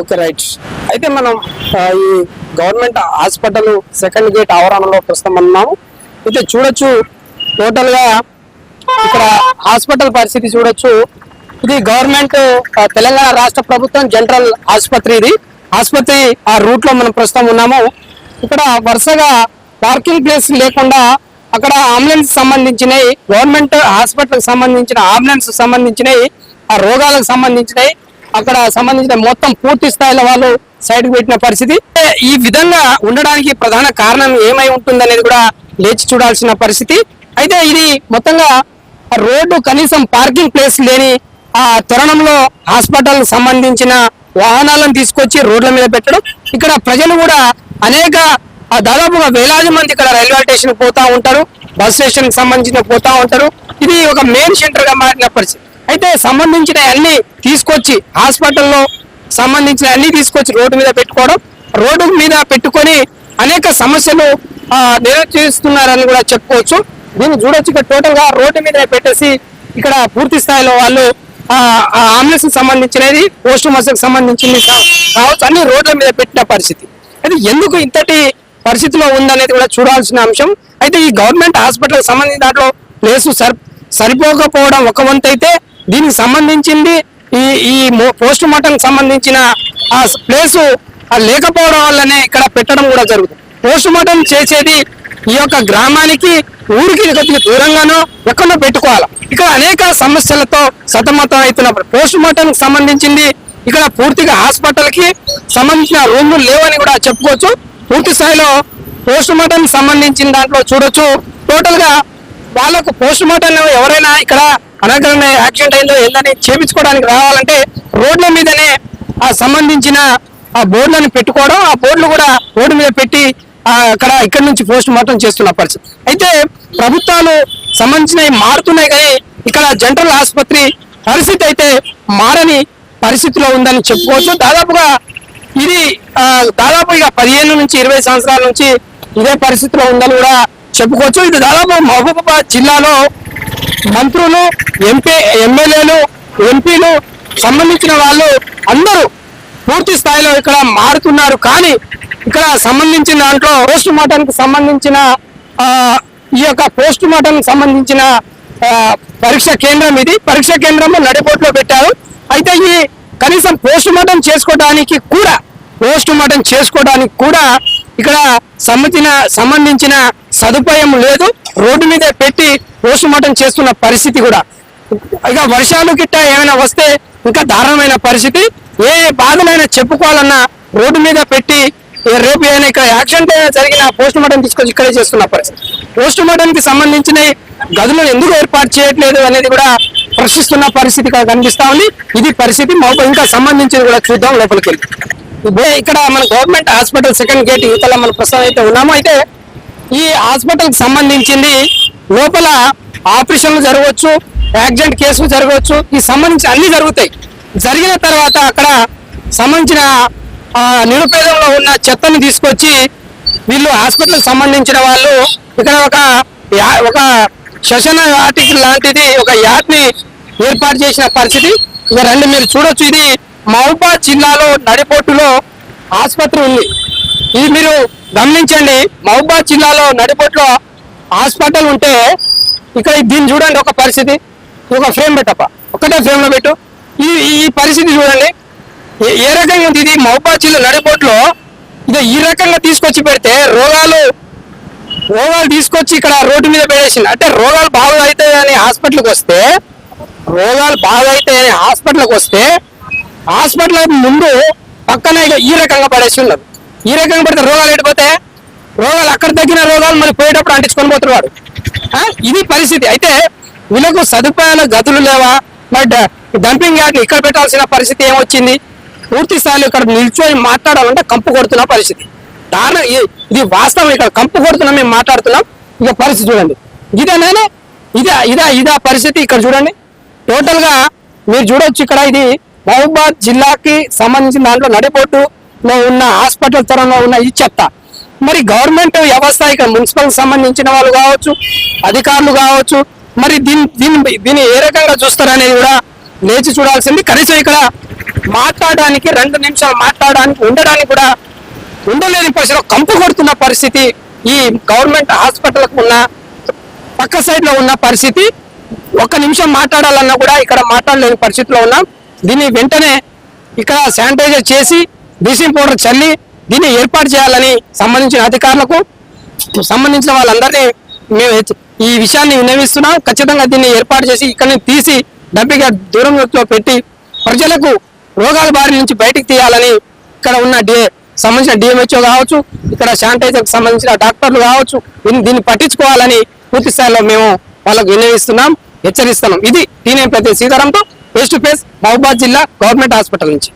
Okay right అయితే మనం ఈ గవర్నమెంట్ హాస్పిటల్ సెకండ్ గేట్ ఆవరణలో ప్రస్తుతం ఉన్నాము అయితే చూడొచ్చు టోటల్గా ఇక్కడ హాస్పిటల్ పరిస్థితి చూడొచ్చు. ఇది గవర్నమెంట్ తెలంగాణ రాష్ట్ర ప్రభుత్వం జనరల్ ఆసుపత్రి ఇది. ఆసుపత్రి ఆ రూట్లో మనం ప్రస్తుతం ఉన్నాము. ఇక్కడ వరుసగా పార్కింగ్ ప్లేస్ లేకుండా అక్కడ అంబులెన్స్ సంబంధించినవి గవర్నమెంట్ హాస్పిటల్ సంబంధించిన అంబులెన్స్ సంబంధించినవి ఆ రోగాలకు సంబంధించినవి అక్కడ సంబంధించిన మొత్తం పూర్తి స్థాయిలో వాళ్ళు సైడ్ పెట్టిన పరిస్థితి. ఈ విధంగా ఉండడానికి ప్రధాన కారణం ఏమై ఉంటుందనేది కూడా లేచి చూడాల్సిన పరిస్థితి. అయితే ఇది మొత్తంగా రోడ్డు కనీసం పార్కింగ్ ప్లేస్ లేని ఆ తరుణంలో హాస్పిటల్ సంబంధించిన వాహనాలను తీసుకొచ్చి రోడ్ల మీద పెట్టడం. ఇక్కడ ప్రజలు కూడా అనేక దాదాపుగా వేలాది మంది ఇక్కడ రైల్వే స్టేషన్ పోతా ఉంటారు. బస్ స్టేషన్కి సంబంధించిన పోతా ఉంటారు. ఇది ఒక మెయిన్ సెంటర్గా మారిన పరిస్థితి. అయితే సంబంధించిన అన్ని తీసుకొచ్చి హాస్పిటల్లో సంబంధించిన అన్ని తీసుకొచ్చి రోడ్డు మీద పెట్టుకోవడం రోడ్డు మీద పెట్టుకొని అనేక సమస్యలు నిర్వచిస్తున్నారని కూడా చెప్పుకోవచ్చు. దీన్ని చూడొచ్చు ఇక్కడ టోటల్గా రోడ్డు మీద పెట్టేసి ఇక్కడ పూర్తి స్థాయిలో వాళ్ళు ఆ అంబులెన్స్ సంబంధించినది పోస్ట్ మార్టం సంబంధించింది కావచ్చు అన్ని రోడ్ల మీద పెట్టిన పరిస్థితి. అయితే ఎందుకు ఇంతటి పరిస్థితిలో ఉందనేది కూడా చూడాల్సిన అంశం. అయితే ఈ గవర్నమెంట్ హాస్పిటల్ సంబంధించిన దాంట్లో ప్లేసు సరి సరిపోకపోవడం ఒక వంతైతే దీనికి సంబంధించింది ఈ ఈ పోస్ట్ మార్టం సంబంధించిన ఆ ప్లేసు లేకపోవడం వల్లనే ఇక్కడ పెట్టడం కూడా జరుగుతుంది. పోస్ట్ మార్టం చేసేది ఈ యొక్క గ్రామానికి ఊరికి కొద్దిగా దూరంగానో ఎక్కడో పెట్టుకోవాలి. ఇక్కడ అనేక సమస్యలతో సతమతం అవుతున్నప్పుడు పోస్ట్ మార్టం సంబంధించింది ఇక్కడ పూర్తిగా హాస్పిటల్కి సంబంధించిన రూములు లేవని కూడా చెప్పుకోవచ్చు. పూర్తి స్థాయిలో పోస్ట్ మార్టం సంబంధించిన దాంట్లో చూడొచ్చు. టోటల్గా వాళ్ళకు పోస్ట్ మార్టం ఎవరైనా ఇక్కడ అనగానే యాక్సిడెంట్ అయిందో ఏందని చేపించుకోవడానికి రావాలంటే రోడ్ల మీదనే ఆ సంబంధించిన ఆ బోర్డులను పెట్టుకోవడం ఆ బోర్డులు కూడా రోడ్డు మీద పెట్టి అక్కడ ఇక్కడ నుంచి పోస్ట్ మార్టం చేస్తున్న పరిస్థితి. అయితే ప్రభుత్వాలు సంబంధించినవి మారుతున్నాయి కానీ ఇక్కడ జనరల్ ఆసుపత్రి పరిస్థితి అయితే మారని పరిస్థితిలో ఉందని చెప్పుకోవచ్చు. దాదాపుగా ఇది దాదాపు ఇక పదిహేను నుంచి ఇరవై సంవత్సరాల నుంచి ఇదే పరిస్థితిలో ఉందని కూడా చెప్పుకోవచ్చు. ఇది దాదాపు మహబూబాబాద్ జిల్లాలో మంత్రులు ఎంపీ ఎమ్మెల్యేలు ఎంపీలు సంబంధించిన వాళ్ళు అందరూ పూర్తి స్థాయిలో ఇక్కడ మారుతున్నారు. కానీ ఇక్కడ సంబంధించిన దాంట్లో పోస్ట్ మార్టంకి సంబంధించిన ఈ యొక్క పోస్ట్ మార్టం సంబంధించిన పరీక్ష కేంద్రం ఇది. పరీక్ష కేంద్రంలో నడిపోట్లో పెట్టారు. అయితే ఈ కనీసం పోస్ట్ మార్టం చేసుకోవడానికి కూడా పోస్ట్ మార్టం చేసుకోవడానికి కూడా ఇక్కడ సంబంధించిన సంబంధించిన సదుపాయం లేదు. రోడ్డు మీద పెట్టి పోస్ట్ మార్టం చేస్తున్న పరిస్థితి కూడా. ఇక వర్షాలు గిట్ట ఏమైనా వస్తే ఇంకా దారుణమైన పరిస్థితి. ఏ బాధలైనా చెప్పుకోవాలన్నా రోడ్డు మీద పెట్టి రేపు ఏమైనా ఇక్కడ యాక్సిడెంట్ జరిగిన పోస్ట్ మార్టం తీసుకొచ్చి ఇక్కడే చేస్తున్న పరిస్థితి. పోస్ట్కి సంబంధించిన గదులను ఎందుకు ఏర్పాటు చేయట్లేదు అనేది కూడా ప్రశ్నిస్తున్న పరిస్థితి కనిపిస్తా ఉంది. ఇది పరిస్థితి మాకు ఇంకా సంబంధించింది కూడా చూద్దాం లోపలికి వెళ్ళి. ఇదే ఇక్కడ మన గవర్నమెంట్ హాస్పిటల్ సెకండ్ గేట్ ఇవతల మన ప్రస్తుతం అయితే ఉన్నాము. అయితే ఈ హాస్పిటల్కి సంబంధించింది లోపల ఆపరేషన్లు జరగవచ్చు యాక్సిడెంట్ కేసులు జరగవచ్చు ఈ సంబంధించి అన్ని జరుగుతాయి. జరిగిన తర్వాత అక్కడ సంబంధించిన నిరుపేదంలో ఉన్న చెత్తని తీసుకొచ్చి వీళ్ళు హాస్పిటల్ సంబంధించిన వాళ్ళు ఇక్కడ ఒక యా- ఒక శశన వాటికి లాంటిది ఒక యాప్ని ఏర్పాటు చేసిన పరిస్థితి. ఇక రండి మీరు చూడొచ్చు ఇది మహబూబాద్ జిల్లాలో నడిపోటులో ఆసుపత్రి ఉంది. ఇది మీరు గమనించండి మహబూబాద్ జిల్లాలో నడిపోట్లో హాస్పిటల్ ఉంటే ఇక్కడ దీన్ని చూడండి ఒక పరిస్థితి. ఒక ఫ్రేమ్ పెట్టప్ప. ఒకటే ఫ్రేమ్లో పెట్టు. ఈ ఈ పరిస్థితి చూడండి. ఏ- రకంగా ఉంది ఇది? మహబూబాద్ నడిపోట్లో ఇది ఈ రకంగా తీసుకొచ్చి పెడితే రోగాలు రోగాలు తీసుకొచ్చి ఇక్కడ రోడ్డు మీద పెట్టేసింది. అంటే రోగాలు బాగా అవుతాయని హాస్పిటల్కి వస్తే రోగాలు బాగా అవుతాయని హాస్పిటల్కి వస్తే హాస్పిటల్ ముందు పక్కన ఇక ఈ రకంగా పడేసి ఉన్నారు ఈ రకంగా పడితే రోగాలు ఎడిపోతే అక్కడ తగ్గిన రోగాలు మళ్ళీ పోయేటప్పుడు అంటించుకొని పోతున్నాడు ఇది పరిస్థితి. అయితే వీళ్ళకు సదుపాయాల గదులు లేవా? మరి డంపింగ్ యార్డ్ ఇక్కడ పెట్టాల్సిన పరిస్థితి ఏమొచ్చింది? పూర్తి స్థాయిలో ఇక్కడ నిల్చొని మాట్లాడాలంటే కంపు కొడుతున్న పరిస్థితి. దారుణ ఇది వాస్తవం. ఇక్కడ కంపు కొడుతున్నాం మేము మాట్లాడుతున్నాం. ఇక పరిస్థితి చూడండి. ఇదేనా ఇదా ఇదా ఇదా పరిస్థితి ఇక్కడ చూడండి. టోటల్గా మీరు చూడొచ్చు ఇక్కడ ఇది మహబూబాద్ జిల్లాకి సంబంధించిన దాంట్లో నడిపోటులో ఉన్న హాస్పిటల్ తరంలో ఉన్న ఈ చెత్త. మరి గవర్నమెంట్ వ్యవస్థ మున్సిపల్ సంబంధించిన వాళ్ళు కావచ్చు అధికారులు కావచ్చు మరి దీన్ని దీన్ని దీన్ని ఏ రకంగా చూస్తారనేది కూడా లేచి చూడాల్సింది. కనీసం ఇక్కడ మాట్లాడడానికి రెండు నిమిషాలు మాట్లాడడానికి ఉండడానికి కూడా ఉండలేని పరిస్థితిలో కంపు కొడుతున్న పరిస్థితి ఈ గవర్నమెంట్ హాస్పిటల్కి ఉన్న పక్క సైడ్లో ఉన్న పరిస్థితి. ఒక్క నిమిషం మాట్లాడాలన్నా కూడా ఇక్కడ మాట్లాడలేని పరిస్థితిలో ఉన్నాం. దీన్ని వెంటనే ఇక్కడ శానిటైజర్ చేసి బ్లీచింగ్ పౌడర్ చల్లి దీన్ని ఏర్పాటు చేయాలని సంబంధించిన అధికారులకు సంబంధించిన వాళ్ళందరినీ మేము ఈ విషయాన్ని విన్నవిస్తున్నాం. ఖచ్చితంగా దీన్ని ఏర్పాటు చేసి ఇక్కడ తీసి డంపింగ్ దూరంలో పెట్టి ప్రజలకు రోగాల బారి నుంచి బయటికి తీయాలని ఇక్కడ ఉన్న డి సంబంధించిన డిఎంహెచ్ఓ కావచ్చు ఇక్కడ శానిటైజర్ సంబంధించిన డాక్టర్లు కావచ్చు దీన్ని పట్టించుకోవాలని పూర్తి స్థాయిలో మేము వాళ్ళకు విన్నవిస్తున్నాం హెచ్చరిస్తున్నాం. ఇది టీనే ప్రతి సీతారాంతో ఫేస్ టు ఫేస్ మహబాద్ జిల్లా గవర్నమెంట్ హాస్పిటల్ నుంచి.